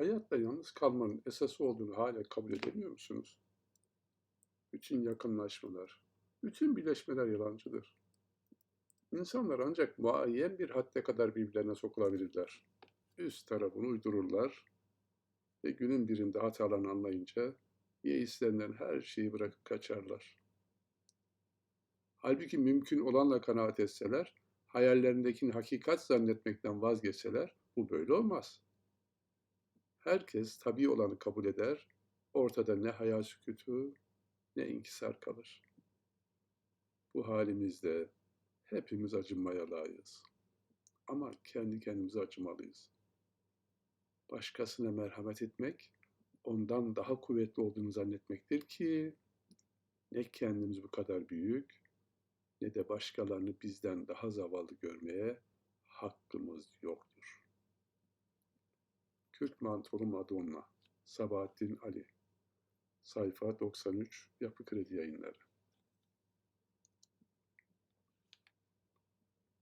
Hayatta yalnız kalmanın esası olduğunu hala kabul edemiyor musunuz? Bütün yakınlaşmalar, bütün birleşmeler yalancıdır. İnsanlar ancak muayyen bir hadde kadar birbirlerine sokulabilirler. Üst tarafını uydururlar ve günün birinde hatalarını anlayınca yeislerinden her şeyi bırakıp kaçarlar. Halbuki mümkün olanla kanaat etseler, hayallerindekini hakikat zannetmekten vazgeçseler bu böyle olmaz. Herkes tabii olanı kabul eder, ortada ne hayal sükutu ne inkisar kalır. Bu halimizde hepimiz acınmaya layığız. Ama kendi kendimize acımalıyız. Başkasına merhamet etmek, ondan daha kuvvetli olduğunu zannetmektir ki ne kendimiz bu kadar büyük ne de başkalarını bizden daha zavallı görmeye hakkımız yoktur. Kürt Mantolu Madonna Sabahattin Ali. Sayfa 93 Yapı Kredi Yayınları